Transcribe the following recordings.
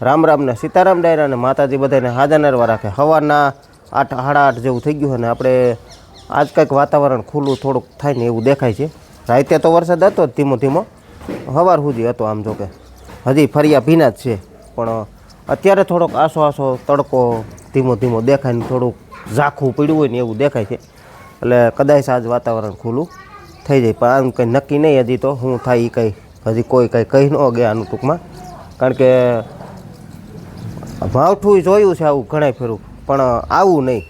રામ રામ ને સીતારામ ડાયરા અને માતાજી બધાને હાજર નરવા રાખે. સવારના આઠ, સાડા આઠ જેવું થઈ ગયું અને આપણે આજ કંઈક વાતાવરણ ખુલ્લું થોડુંક થાય ને એવું દેખાય છે. રાતે તો વરસાદ હતો જ ધીમો ધીમો. સવાર સુધી હતો આમ જો કે હજી ફરિયા ભીના જ છે. પણ અત્યારે થોડોક આસો આસો તડકો ધીમો ધીમો દેખાય ને થોડુંક ઝાખું પડ્યું હોય ને એવું દેખાય છે. એટલે કદાચ આજ વાતાવરણ ખુલ્લું થઈ જાય. પણ આમ કંઈ નક્કી નહીં હજી તો. હું થાય એ કંઈ. હજી કોઈ કંઈ કહી ન ગયા આનું ટૂંકમાં. કારણ કે માવઠું જોયું છે આવું ઘણા ફેરું, પણ આવું નહીં.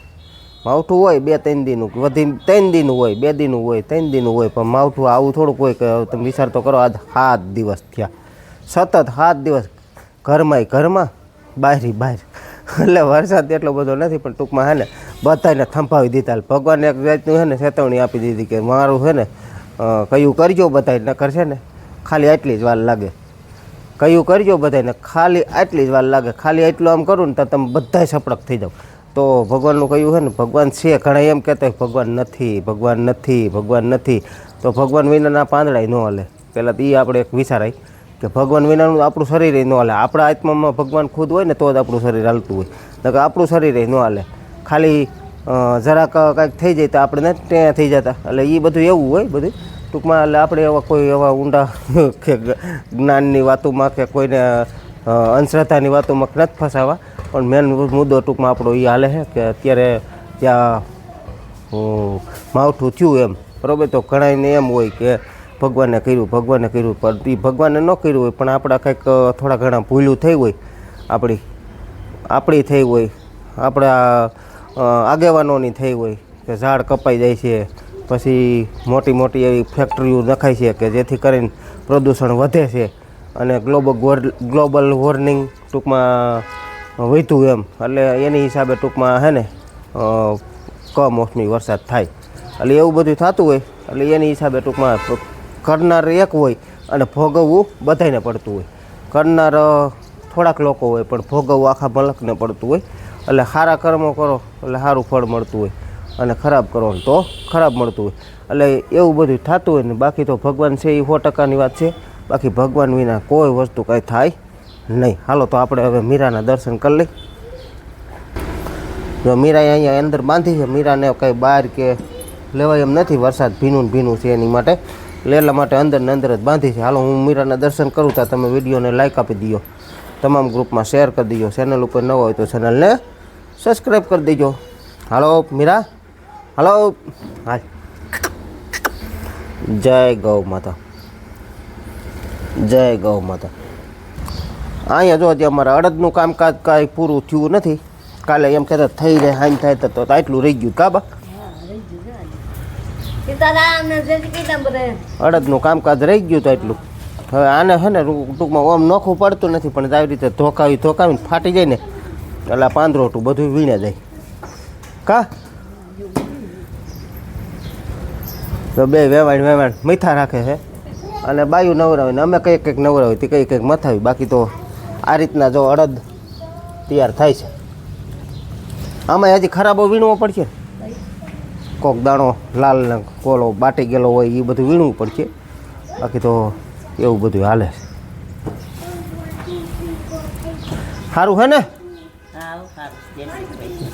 માવઠું હોય બે ત્રણ દિનનું, વધી ત્રણ દિનનું હોય, બે દિનનું હોય, ત્રણ દિનનું હોય, પણ માવઠું આવું થોડુંક હોય કે તમે વિચાર તો કરો, આજ સાત દિવસ થયા. સતત સાત દિવસ, ઘરમાંય ઘરમાં બહારી બહાર એટલે વરસાદ એટલો બધો નથી, પણ ટૂંકમાં હે ને બધાને થંભાવી દીધા ભગવાનને એક જાતનું હે ને, ચેતવણી આપી દીધી કે મારું છે ને કયું કરજો બધાય ન કરશે ને, ખાલી આટલી જ વાર લાગે. કયું કરજો બધાને ખાલી આટલી જ વાર લાગે, ખાલી એટલું આમ કરું ને તો તમે બધાય સપડક થઈ જાઓ. તો ભગવાનનું કહ્યું છે ને, ભગવાન છે. ઘણા એમ કહેતા હોય, ભગવાન નથી ભગવાન નથી ભગવાન નથી. તો ભગવાન વિનાના પાંદડાય ન હાલે. પહેલાં તો એ આપણે એક વિચારાય કે ભગવાન વિનાનું આપણું શરીર ન હાલે. આપણા આત્મામાં ભગવાન ખુદ હોય ને, તો જ આપણું શરીર હાલતું હોય. કે આપણું શરીર ન હાલે. ખાલી જરાક કાંઈક થઈ જાય તો આપણે ત્યાં થઈ જતા. એટલે એ બધું એવું હોય બધું. ટૂંકમાં એટલે આપણે એવા કોઈ એવા ઊંડા કે જ્ઞાનની વાતોમાં કે કોઈને અંધશ્રદ્ધાની વાતોમાં નથી ફસાવા. પણ મેન મુદ્દો ટૂંકમાં આપણો એ હાલે છે કે અત્યારે ત્યાં માવઠું થયું એમ, બરાબર, તો ઘણાને એમ હોય કે ભગવાને કર્યું ભગવાને કર્યું, પણ એ ભગવાને ન કર્યું હોય, પણ આપણા કંઈક થોડા ઘણા ભૂલું થઈ હોય, આપણી આપણી થઈ હોય, આપણા આગેવાનોની થઈ હોય, કે ઝાડ કપાઈ જાય છે પછી મોટી મોટી એવી ફેક્ટરીઓ નખાય છે કે જેથી કરીને પ્રદૂષણ વધે છે અને ગ્લોબલ ગ્લોબલ વોર્નિંગ ટૂંકમાં વધ્યું એમ. એટલે એની હિસાબે ટૂંકમાં હે ને કમોસમી વરસાદ થાય. એટલે એવું બધું થતું હોય, એટલે એની હિસાબે ટૂંકમાં કરનાર એક હોય અને ભોગવવું બધાને પડતું હોય. કરનાર થોડાક લોકો હોય, પણ ભોગવવું આખા મલકને પડતું હોય. એટલે સારા કર્મો કરો, એટલે સારું ફળ મળતું હોય. અને ખરાબ કરવાનું તો ખરાબ મળતું હોય. એટલે એવું બધું થતું હોય ને બાકી તો ભગવાન છે એ સો ટકાની વાત છે. બાકી ભગવાન વિના કોઈ વસ્તુ કાંઈ થાય નહીં. હાલો તો આપણે હવે મીરાના દર્શન કરી લઈ જો મીરાએ અહીંયા અંદર બાંધી છે. મીરાને કંઈ બહાર કે લેવાય એમ નથી. વરસાદ ભીનું ભીનું છે એની માટે. લેલા માટે અંદર ને અંદર જ બાંધી છે. હાલો હું મીરાના દર્શન કરું ત્યાં તમે વિડીયોને લાઇક આપી દો તમામ ગ્રુપમાં શેર કરી દેજો ચેનલ ઉપર ન હોય તો ચેનલને સબસ્ક્રાઈબ કરી દેજો. હાલો મીરા. હાલો. હાય. જય ગૌ માતા. જય ગૌ માતા. અહીંયા જો હજી અમારે અડદનું કામકાજ કાંઈ પૂરું થયું નથી. કાલે એમ કહેતા થઈ જાય હાઈન થાય તો એટલું રહી ગયું. કાબા અડદનું કામકાજ રહી ગયું તો એટલું હવે આને છે ને ટૂંકમાં ઓમ નોખું પડતું નથી, પણ આવી રીતે ધોકાવી ધોકાવીને ફાટી જાય ને, એટલે પાંદરોટું બધું વીણે જાય. કા? તો બે વેવાણ વેવાણ મીઠા રાખે છે. અને બાયું નવરાવે ને અમે કંઈક કંઈક નવરાવી તે કંઈક કંઈક મથાવી. બાકી તો આ રીતના જો અડદ તૈયાર થાય છે. આમાં હજી ખરાબો વીણવો પડશે. કોક દાણો લાલ ને કોલો બાટી ગયેલો હોય એ બધું વીણવું પડશે. બાકી તો એવું બધું હાલે છે. સારું હે ને?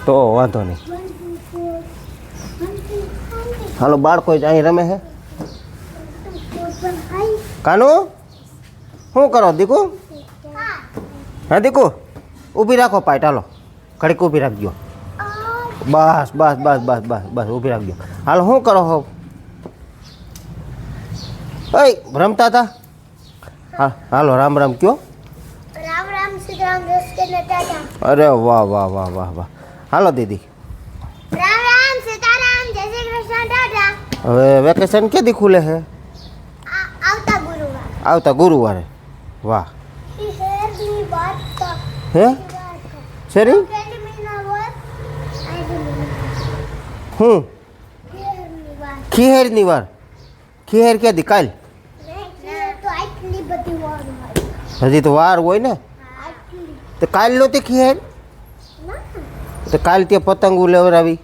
તો વાંધો નહીં. હાલો બાળકો જ અહીં રમે છે કાનુ? શું કરો દીકુ? હા દીકુ? ઊભી રાખો પાઇટ હાલો. ઘડીક ઊભી રાખજો. બસ બસ બસ બસ બસ બસ ઊભી રાખજો. હાલો શું કરો હો? ઓય રમતા હતા હા હાલો રામ રામ કયો. રામ રામ સીતારામ જય શ્રી કૃષ્ણ ટાટા અરે વાહ વાહ વાહ વાહ વાહ. હાલો દીદી રામ રામ સીતારામ જય શ્રી કૃષ્ણ ટાટા હવે વેકેશન ક્યાંથી ખુલે છે? આ- આવતા ગુરુવાર. આવતા ગુરુવારે? વાહ. શહેરની વાત તો હે? શેરી કેન્ડી મહિના વાત આઈડી હું? શહેરની વાત. ખીહેરની વાર. ખીહેર ક્યાંથી? કાલ? ને તો આટલી બધી વાર હોય. હજી તો વાર હોય ને? આટલી. તો કાલ નહોતી ખીહેર? ના. તો કાલ ત્યાં પતંગો લેવડાવી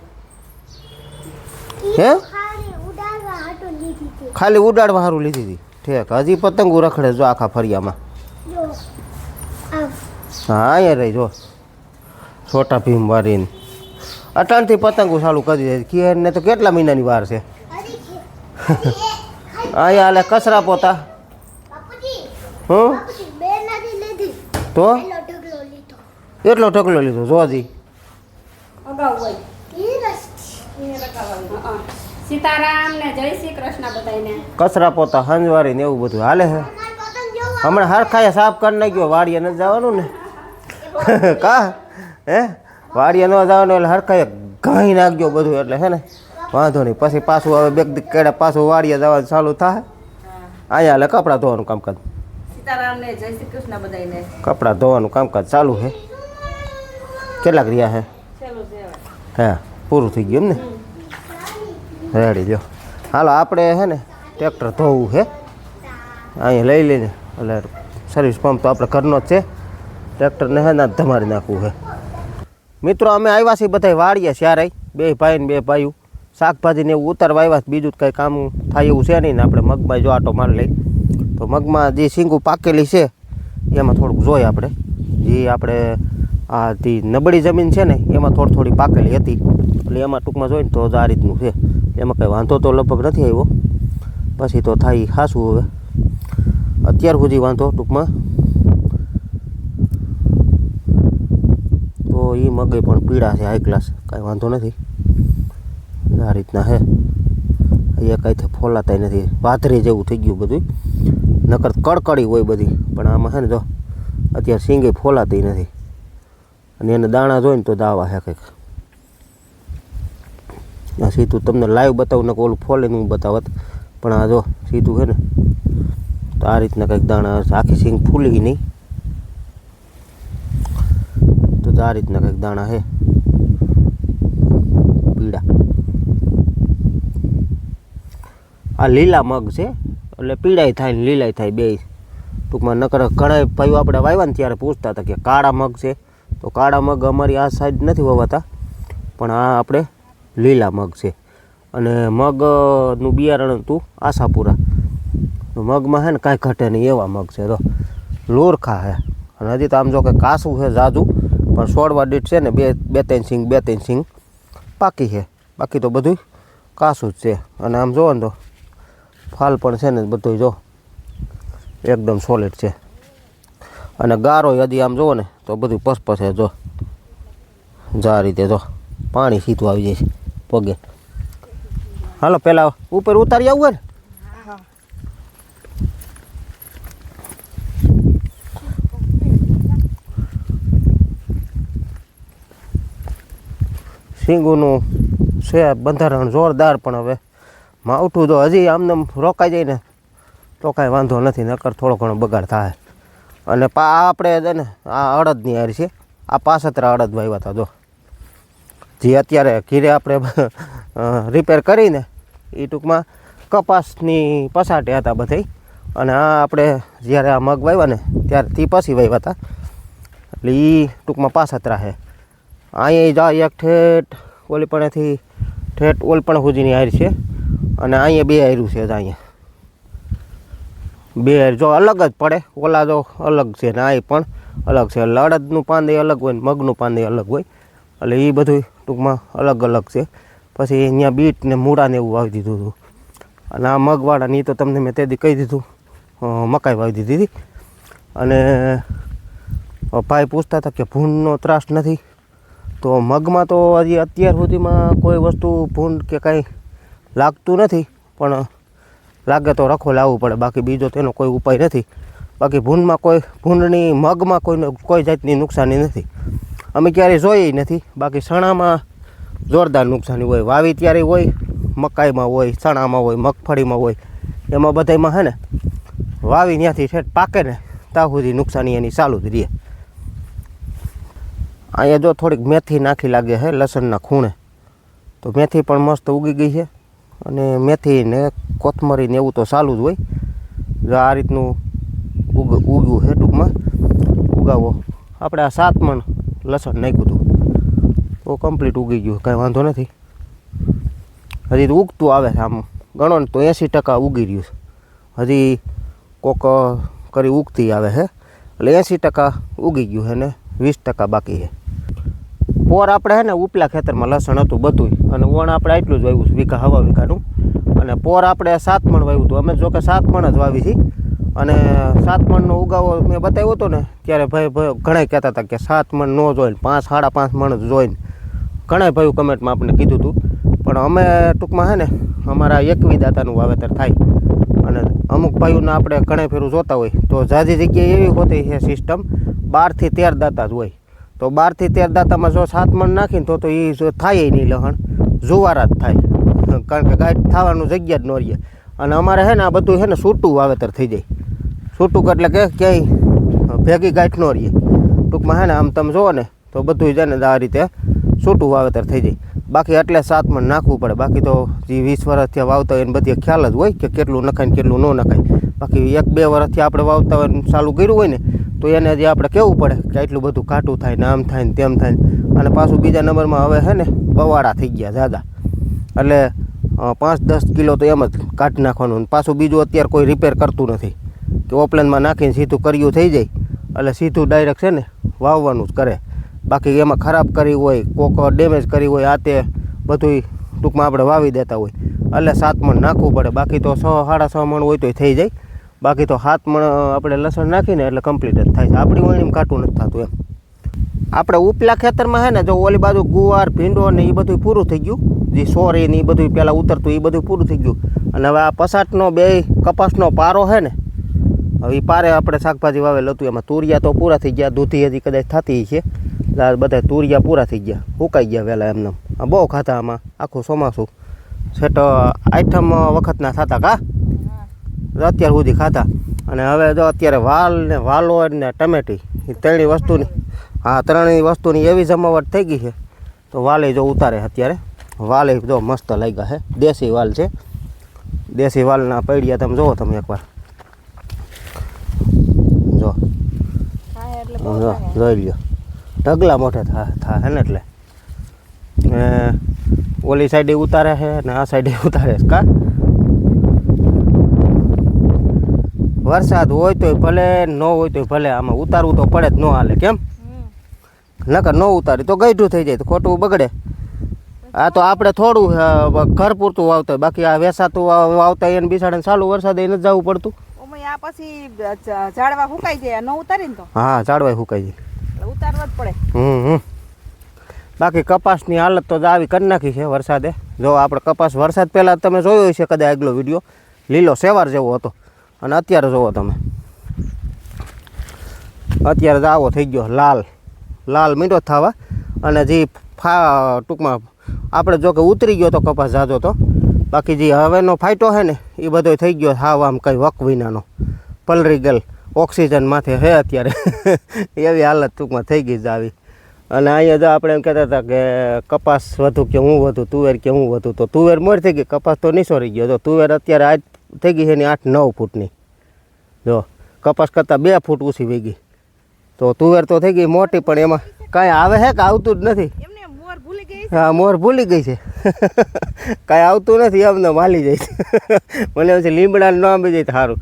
ઈ હે? તો ખાલી ઉડાડવા હાટો લીધી હતી ખાલી ઉડાડવા સારું લીધી હતી. ઠીક હજી પતંગો રખડે જો આખા ફરિયામાં. જો આ હા અહીંયા રહી જો. છોટા ભીમ વારીને. અટાણથી પતંગો ચાલુ કરી દે કિયરને તો કેટલા મહિનાની વાર છે? હરી ખે હરી એ અહીંયા હાલે કચરા પોતા. બાપુજી હું? બાપુજી બે નથી લીધી. તો? પેલો ઢગલો લીધો. એટલો ઢગલો લીધો જોજી અગાઉ હોય ઈ રસ હં. સીતારામ ને જય શ્રી કૃષ્ણ બધાને કચરા પોતા હંજવારી ને એવું બધું હાલે છે માર પતંગ જોવા હમણાં હરખાએ સાફ કરી નાખ્યો વાડીએ નથી જવાનું ને. કા? હે? વાડીએ ન જવાનું એટલે હરખાએ ઘાઈ નાખજો બધું એટલે હે ને? વાંધો નહીં. પછી પાછું હવે બેગ દીક કેડે પાછું વાડીએ જવાનું ચાલુ થાય. અહીંયા એટલે કપડાં ધોવાનું કામકાજ. સીતારામ ને જય શ્રી કૃષ્ણ બધાને કપડાં ધોવાનું કામકાજ ચાલુ છે કેટલાક રહ્યા છે ચલો છે હા પૂરું થઈ ગયું એમ ને? રેડી જો. હાલો, આપણે છે ને ટ્રેક્ટર ધોવું છે અહીંયા લઈ લઈને, એટલે સર્વિસ પંપ તો આપણે ઘરનો જ છે. ટ્રેક્ટરને હે ને ધમારી નાખવું છે મિત્રો, અમે આવ્યા છીએ બધા વાળીએ ત્યારે બે ભાઈ ને બે ભાઈઓ. શાકભાજીને એવું ઉતારવા આવ્યા. બીજું કંઈ કામ થાય એવું છે નહીં ને આપણે મગમાં જો આટો મારી લઈ. તો મગમાં જે સિંગું પાકેલી છે, એમાં થોડુંક જોઈએ આપણે. જે આપણે આ જે નબળી જમીન છે ને, એમાં થોડી થોડી પાકેલી હતી. એટલે એમાં ટૂંકમાં જોઈએ તો આ રીતનું છે. એમાં કંઈ વાંધો તો લગભગ નથી આવ્યો. પછી તો થાય ખાસું હવે. અત્યાર સુધી વાંધો ટૂંકમાં. તો એ મગે પણ પીળા છે હાઈ ક્લાસ કાંઈ વાંધો નથી. આ રીતના હે અહીંયા કાંઈથી ફોલાતા નથી. વાથરી જેવું થઈ ગયું બધું નકર કડકડી હોય બધી. પણ આમાં છે ને જો, અત્યારે સિંગે ફોલાતી નથી. અને એને દાણા જોઈને તો દાવા છે કંઈક. આ સીધું તમને લાઈવ બતાવું ને ઓલું ફોલીને હું બતાવત. પણ આ જો સીધું છે ને, તો આ રીતના કંઈક દાણા આખી સિંગ ફૂલી નહીં. તો આ રીતના કંઈક દાણા છે પીળા. આ લીલા મગ છે, એટલે પીળાઈ થાય ને લીલાય થાય બે. ટૂંકમાં નકર ઘણા ભાઈઓ આપણે વાવ્યા ને ત્યારે પૂછતા હતા કે કાળા મગ છે. તો કાળા મગ અમારી આ સાઈડ નથી વવાતા પણ આ આપણે લીલા મગ છે. અને મગનું બિયારણ હતું આશાપુરા. મગમાં છે ને કાંઈ ઘટે નહીં એવા મગ છે. તો લોરખા છે અને હજી તો આમ જો કે કાસું છે જાજુ, પણ સોળવા દીઠ છે ને બે બે ત્રણ સિંગ, બે ત્રણ સિંગ પાકી છે બાકી તો બધું કાસું જ છે. અને આમ જુઓ ને તો ફાલ પણ છે ને બધું જો એકદમ સોલિડ છે. અને ગારો હજી આમ જુઓ ને તો બધું પસપસે જો. જો રીતે જો, પાણી સીધું આવી જાય છે. પગે. હાલો પહેલાં ઉપર ઉતારી આવું ને? સિંગુનું છે બંધારણ જોરદાર, પણ હવે માવઠું તો હજી આમને આમ રોકાઈ જાય ને, તો કાંઈ વાંધો નથી, નકર થોડો ઘણો બગાડ થાય. અને પા આપણે છે ને, આ અડદની હારી છે. આ પાસતરા અડદ વાવ્યા હતા, જો. જે અત્યારે ઘીરે આપણે રિપેર કરીને એ ટૂંકમાં કપાસની પસાટે હતા બધાય. અને આ આપણે જ્યારે આ મગ વાવ્યા ને ત્યારે તે પછી વાવ્યા હતા. એટલે એ ટૂંકમાં પાસતરા છે અહીંયા જા એક ઠેઠ ઓલીપણેથી ઠેઠ ઓલપણ સુધીની આયર છે. અને અહીંયા બે આયરું છે અહીંયા બે જો અલગ જ પડે. ઓલા જો અલગ છે ને આ પણ અલગ છે. લડદનું પાંદે અલગ હોય ને મગનું પાંદે અલગ હોય. એટલે એ બધું ટૂંકમાં અલગ અલગ છે. પછી અહીંયા બીટ ને મૂળા ને એવું વાવી દીધું હતું. અને આ મગવાળાની તો તમને મેં તેથી કહી દીધું. મકાઈ વાવી દીધી હતી અને ભાઈ પૂછતા હતા કે ભૂંડનો ત્રાસ નથી. તો મગમાં તો હજી અત્યાર સુધીમાં કોઈ વસ્તુ ભૂંડ કે કાંઈ લાગતું નથી. પણ લાગે તો રખો લાવવું પડે. બાકી બીજો તેનો કોઈ ઉપાય નથી. બાકી ભૂંડમાં કોઈ, ભૂંડની મગમાં કોઈ કોઈ જાતની નુકસાની નથી. અમે ક્યારેય જોઈ નથી. બાકી ચણામાં જોરદાર નુકસાની હોય, વાવી ત્યારે હોય, મકાઈમાં હોય, ચણામાં હોય, મગફળીમાં હોય. એમાં બધામાં હે ને, વાવી ત્યાંથી ઠેઠ પાકે ને, ત્યાં સુધી નુકસાની એની ચાલુ જ રહે. અહીંયા જો થોડીક મેથી નાખી લાગે છે લસણના ખૂણે. તો મેથી પણ મસ્ત ઉગી ગઈ છે. અને મેથી ને કોથમરી ને એવું તો ચાલુ જ હોય. જો આ રીતનું ઉગ, ઉગ્યું છે ટૂંકમાં. ઉગાવો. આપણે આ સાત મણ લસણ નાખ્યું હતું. તો કમ્પ્લીટ ઉગી ગયું, કાંઈ વાંધો નથી. હજી તો ઉગતું આવે છે આમ. ગણો ને તો એંસી ટકા ઉગી રહ્યું છે. હજી કોક કરી ઉગતી આવે છે. એટલે એંસી ટકા ઉગી ગયું છે ને વીસ ટકા બાકી છે. પોર આપણે છે ને ઉપલા ખેતરમાં લસણ હતું બધું અને વણ આપણે આટલું જ વાવ્યું છે, વીઘા, હવા વીઘાનું. અને પોર આપણે સાત મણ વાવ્યું હતું. અમે જોકે સાત મણ જ વાવી છે. અને સાત મણનો ઉગાવો મેં બતાવ્યો હતો ને, ત્યારે ભાઈ ભાઈ ઘણા કહેતા હતા કે સાત મણ ન જોઈને, પાંચ સાડા પાંચ મણ જોઈને. ઘણા ભાઈઓ કમેન્ટમાં આપણે કીધું હતું. પણ અમે ટૂંકમાં છે ને, અમારા એકવી દાતાનું વાવેતર થાય. અને અમુક ભાઈઓને આપણે ઘણા ફેરું જોતા હોય. તો જાજી જગ્યાએ એવી હોતી છે સિસ્ટમ, બારથી તેર દાતા જ હોય. તો બારથી તેર દાતામાં જો સાત મણ નાખીને તો તો એ થાય નહીં લહણ. જુવારા જ થાય. કારણ કે ગાય થવાનું જગ્યા જ ન રહીએ અને અમારે છે ને આ બધું છે ને છૂટું વાવેતર થઈ જાય. છૂટું એટલે કે ક્યાંય ભેગી ગાંઠ ન રહીએ ટૂંકમાં હે ને, આમ તમે જુઓ ને, તો બધું છે ને, આ રીતે છૂટું વાવેતર થઈ જાય. બાકી એટલે સાતમાં નાખવું પડે. બાકી તો જે વીસ વર્ષથી વાવતા હોય એને બધી ખ્યાલ જ હોય કે કેટલું નખાય ને કેટલું ન નખાય. બાકી એક બે વર્ષથી આપણે વાવતા હોય ચાલુ કર્યું હોય ને, તો એને જે આપણે કહેવું પડે કે આટલું બધું કાટું થાય ને, આમ થાય ને, તેમ થાય ને. અને પાછું બીજા નંબરમાં હવે છે ને, બવાડા થઈ ગયા દાદા એટલે પાંચ દસ કિલો તો એમ જ કાઢી નાખવાનું. પાછું બીજું અત્યારે કોઈ રિપેર કરતું નથી. કે ઓપલેનમાં નાખીને સીધું કર્યું થઈ જાય, એટલે સીધું ડાયરેક્ટ છે ને વાવવાનું જ કરે. બાકી એમાં ખરાબ કરી હોય, કોક ડેમેજ કરી હોય, આ તે બધું ટૂંકમાં આપણે વાવી દેતા હોય. એટલે સાત મણ નાખવું પડે. બાકી તો છ સાડા છ મણ હોય તોય થઈ જાય. બાકી તો સાત મણ આપણે લસણ નાખીને એટલે કમ્પ્લીટ જ થાય છે. આપણી વણીમાં કાટું નથી થતું એમ. આપણે ઉપલા ખેતરમાં છે ને, જો ઓલી બાજુ ગુવાર, ભીંડો ને એ બધું પૂરું થઈ ગયું, જે સોરી ને એ બધું પહેલાં ઉતરતું એ બધું પૂરું થઈ ગયું. અને હવે આ પસાટનો બે કપાસનો પારો છે ને હવે પારે આપણે શાકભાજી વાવેલ હતું એમાં તુરિયા તો પૂરા થઈ ગયા દૂધી હજી કદાચ થતી છે બધા તુરિયા પૂરા થઈ ગયા સુકાઈ ગયા વહેલા એમને બહુ ખાતા આમાં આખું ચોમાસું. છેટો આઠમ વખતના થતા કા? અત્યાર સુધી ખાતા અને હવે જો અત્યારે વાલ ને વાલો ને ટમેટી એ ત્રણેય વસ્તુની હા ત્રણેય વસ્તુની એવી જમાવટ થઈ ગઈ છે તો વાલે જો ઉતારે અત્યારે. વાલે જો મસ્ત લાગ્યા છે દેશી વાલ છે. દેશી વાલના પૈડિયા તમે જુઓ તમે એકવાર જો થાય એટલે જો જોઈ લ્યો. ઢગલા મોઢે થા થા હે ને એટલે. ને ઓલી સાઈડે ઉતારે છે ને આ સાઈડે ઉતારે છે કા? વરસાદ હોય તોય ભલે ન હોય તોય ભલે આમાં ઉતારવું તો પડે જ ન હાલે કેમ? નકર ન ઉતારી તો ગઈઢું થઈ જાય તો ખોટું બગડે. આ તો આપણે થોડું ઘર પૂરતું વાવતા હોય. બાકી આ વેસાતું વાવ- વાવતા એને બિસાડે ચાલુ વરસાદ એને જવું પડતું. આ પછી ઝાડવા ફૂંકાઈ જાય ન ઉતારીને તો. હા ઝાડવા સુકાઈ જાય. ઉતારવા જ પડે. હમ હમ. બાકી કપાસની હાલત તો જ આવી કરી નાખી છે વરસાદે. જો આપણે કપાસ વરસાદ પહેલાં તમે જોયો હશે કદાચ આગલો વીડિયો. લીલો સેવાર જેવો હતો. અને અત્યારે જોવો તમે. અત્યારે આવો થઈ ગયો લાલ. લાલ મીંડો થવા. અને જે ફા ટૂંકમાં આપણે જો કે ઉતરી ગયો તો કપાસ જાજો તો. બાકી જે હવેનો ફાયટો છે ને, એ બધો થઈ ગયો હાવ આમ કંઈ વક વિનાનો. પલરી ગયેલ. ઓક્સિજન માથે છે અત્યારે. એવી હાલત ટૂંકમાં થઈ ગઈ જ આવી. અને અહીંયા જો આપણે એમ કહેતા હતા કે કપાસ વધુ કે હું વધુ, તુવેર કે હું વધુ, તો તુવેર મોર થઈ ગઈ. કપાસ તો નિસોરી ગયો. તો તુવેર અત્યારે આજ થઈ ગઈ છે ને આઠ નવ ફૂટની. જો, કપાસ કરતાં બે ફૂટ ઊંચી વહી ગઈ. તો તુવેર તો થઈ ગઈ મોટી, પણ એમાં કાંઈ આવે છે કે આવતું જ નથી? હા, મોર ભૂલી ગઈ છે. કાંઈ આવતું નથી અમને માલી જાય. મને પછી લીમડા ન આંબી જાય સારું.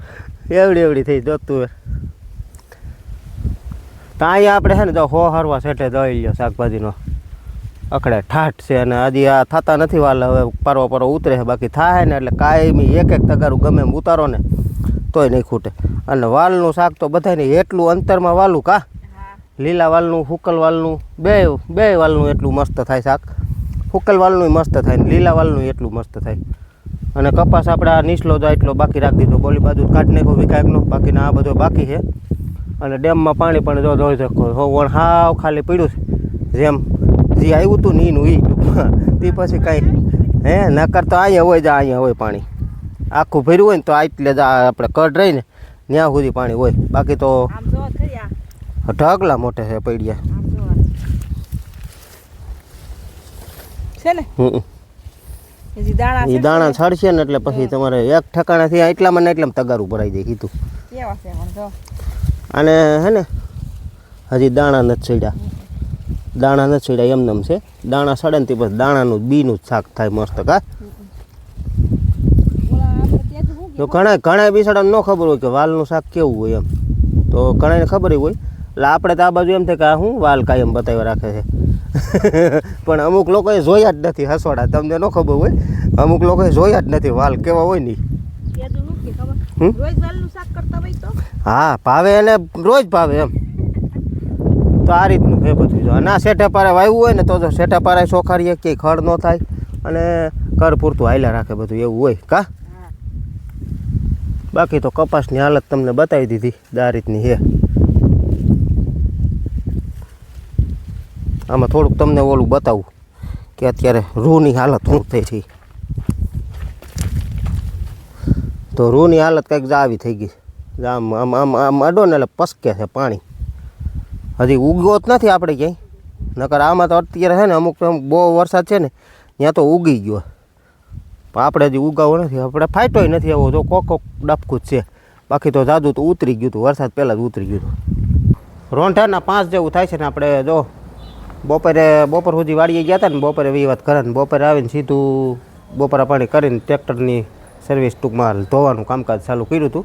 એવડી એવડી થઈ જોતું હોય. તો અહીંયા આપણે છે ને, જો હો હરવા સેઠે દઈ લ્યો શાકભાજીનો. અખડે ઠાઠ છે અને હજી આ થતા નથી વાલ, હવે પારો પરો ઉતરે છે, બાકી થાય ને એટલે કાયમી એક એક તગારું ગમે એમ ઉતારો ને, તોય નહીં ખૂટે. અને વાલનું શાક તો બધાને એટલું અંતરમાં વાલું કા? લીલા વાલનું, ફૂકલ વાલનું, બે બે વાલનું એટલું મસ્ત થાય શાક. ફૂકલ વાલનું મસ્ત થાય ને લીલા વાલનું એટલું મસ્ત થાય. અને કપાસ આપણે નીચલો જાય એટલો બાકી રાખી દીધો. બોલી બાજુ કાઢ નાખો વિકાયકનો બાકીના આ બધો બાકી છે. અને ડેમમાં પાણી પણ જો જોઈ શકો હો, વણ હાવ ખાલી પીડ્યું છે. જેમ જે આવ્યું હતું ને એનું એ તે પછી કાંઈ હે, નકર તો અહીંયા હોય જા, અહીંયા હોય પાણી. આખું ભર્યું હોય ને તો આટલે જ આપણે કડ રહીને ત્યાં સુધી પાણી હોય. બાકી તો ઢગલા મોટે છે પડ્યા. છે ને? હમ. એ દાણા છાડશે ને? એટલે પછી તમારે એક ઠકાણાથી એટલામાં ને એટલામાં તગારું ભરાઈ જાય કીધું. અને હે ને હજી દાણા નથી છેડ્યા. દાણા નથી છેડ્યા એમનેમ છે. દાણા સડે ને તે પછી દાણાનું બીનું જ શાક થાય મસ્ત કા? જો ઘણા ઘણા બિસાડાને ન ખબર હોય કે વાલનું શાક કેવું હોય એમ. તો ઘણાને ખબર હોય. એટલે આપણે તો આ બાજુ એમ થાય કે હું વાલ કાયમ બતાવ્યા રાખે છે. પણ અમુક લોકોએ જોયા જ નથી હસવાડા તમને ન ખબર હોય? અમુક લોકોએ જોયા જ નથી વાલ કેવા હોય નહીં હા ભાવે એને રોજ ભાવે એમ. તો આ રીતનું છે બધું જો. ના શેઠે પારે વાવ્યું હોય ને તો જો શેઠે પારે સોખારીએ કે ખડ ન થાય અને કર પૂરતું હાલ્યા રાખે બધું એવું હોય. કા? હા. બાકી તો કપાસની હાલત તમને બતાવી દીધી. રીતની છે. આમાં થોડુંક તમને ઓલું બતાવું કે અત્યારે રૂની હાલત શું થઈ છે. તો રૂની હાલત કંઈક જાવી થઈ ગઈ આમ આમ આમ આમ અડો ને એટલે પસકે છે પાણી. હજી ઉગ્યો જ નથી આપણે ક્યાંય. નકર આમાં તો અત્યારે છે ને અમુક અમુક બહુ વરસાદ છે ને, ત્યાં તો ઉગી ગયો. આપણે હજી ઉગાવો નથી. આપણે ફાયટોય નથી એવો જો કોક કોક ડબકું જ છે. બાકી તો જાદુ તો ઉતરી ગયું હતું. વરસાદ પહેલાં જ ઉતરી ગયું હતું. રોંઢાના પાંચ જેવું થાય છે ને આપણે જો બપોરે, બપોર સુધી વાડીએ ગયા હતા ને, બપોરે વિવાદ કરે ને, બપોરે આવીને સીધું બપોરા પાણી કરીને ટ્રેક્ટરની સર્વિસ ટૂંકમાં ધોવાનું કામકાજ ચાલુ કર્યું હતું.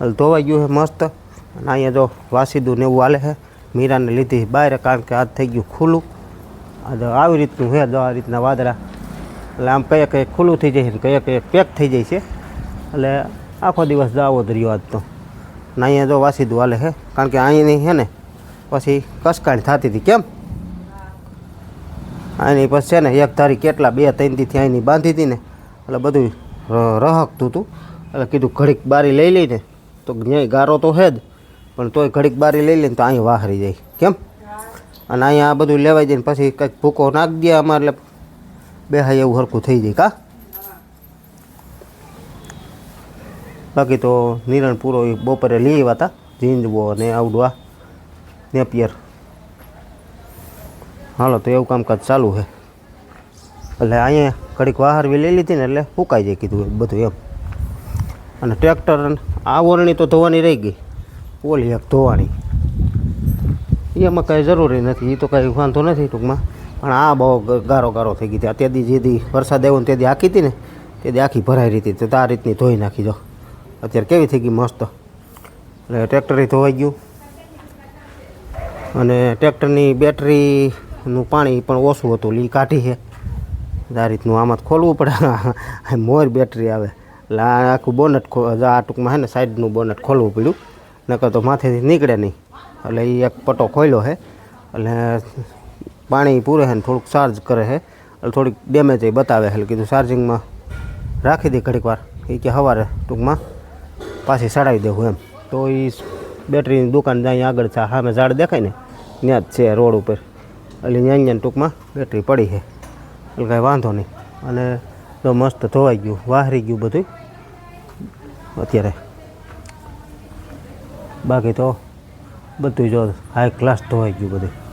હાલ ધોવાઈ ગયું છે મસ્ત. અને અહીંયા જો વાસીદું ને એવું હાલે છે. મીરાને લીધી બહાર કારણ કે આજ થઈ ગયું ખુલ્લું. આજે આવી રીતનું છે આ રીતના વાદળા. એટલે આમ કયા કયા ખુલ્લું થઈ જાય છે કયા કયા પેક થઈ જાય છે. એટલે આખો દિવસ જાવો જ રહ્યો આજ તો. ને અહીંયા જો વાસીદું હાલે છે. કારણ કે અહીંની છે ને, પછી કસકાણી થતી હતી. કેમ? આની પછી છે ને, એક ધારી કેટલા, બે, ત્રણ દીથી અહીંની બાંધી હતી ને, એટલે બધું રહકતું હતું. એટલે કીધું ઘડીક બારી લઈ લઈને, તો ક્યાંય ગારો તો છે જ, પણ તોય ઘડીક બારી લઈ લઈને તો અહીં વાહરી જાય. કેમ? અને અહીંયા આ બધું લેવાઈ જાય ને પછી કંઈક ભૂકો નાખી દે અમારે, એટલે બે હાઈ એવું હરખું થઈ જાય, કા? બાકી તો નિરણ પૂરો બપોરે લઈ આવ્યા હતા જીંજવો અને આવડવા નેપિયર. હાલો, તો એવું કામકાજ ચાલુ છે. એટલે અહીંયા ઘડીક વાહરવી લઈ લીધી ને એટલે ફૂંકાઈ જાય કીધું બધું એમ. અને ટ્રેક્ટર આ ઓરણી તો ધોવાની રહી ગઈ. ઓલી એક ધોવાની. એમાં કાંઈ જરૂરી નથી એ તો કાંઈ વાંધો નથી ટૂંકમાં. પણ આ બહુ ગારો ગારો થઈ ગઈ. હતી તેથી જેથી વરસાદ આવ્યો ને તેથી આખી હતી ને તેથી આખી ભરાઈ હતી. તો આ રીતની ધોઈ નાખી દો અત્યારે કેવી થઈ ગઈ મસ્ત. એટલે ટ્રેક્ટરે ધોવાઈ ગયું. અને ટ્રેક્ટરની બેટરીનું પાણી પણ ઓછું હતું, લી કાઢી છે. આ રીતનું આમાં ખોલવું પડે. મોર બેટરી આવે. એટલે આ આખું બોનટ આ ટૂંકમાં હે ને, સાઈડનું બોનટ ખોલવું પડ્યું. નકર તો માથેથી નીકળે નહીં. એટલે એ એક પટ્ટો ખોલ્યો છે. એટલે પાણી પૂરે છે ને, થોડુંક ચાર્જ કરે છે. એટલે થોડીક ડેમેજ એ બતાવે એટલે કીધું ચાર્જિંગમાં રાખી દે ઘડીક વાર. એ કે સવારે ટૂંકમાં પાછી ચડાવી દેવું એમ. તો એ બેટરીની દુકાન જ્યાં આગળ છે સામે ઝાડ દેખાય ને, ત્યાં જ છે રોડ ઉપર. એટલે ત્યાં ત્યાં ટૂંકમાં બેટરી પડી છે. એટલે કાંઈ વાંધો નહીં. અને તો મસ્ત ધોવાઈ ગયું, વાહરી ગયું બધું. અત્યારે બાકી તો બધું જો હાઈ ક્લાસ ધોવાઈ ગયું બધું.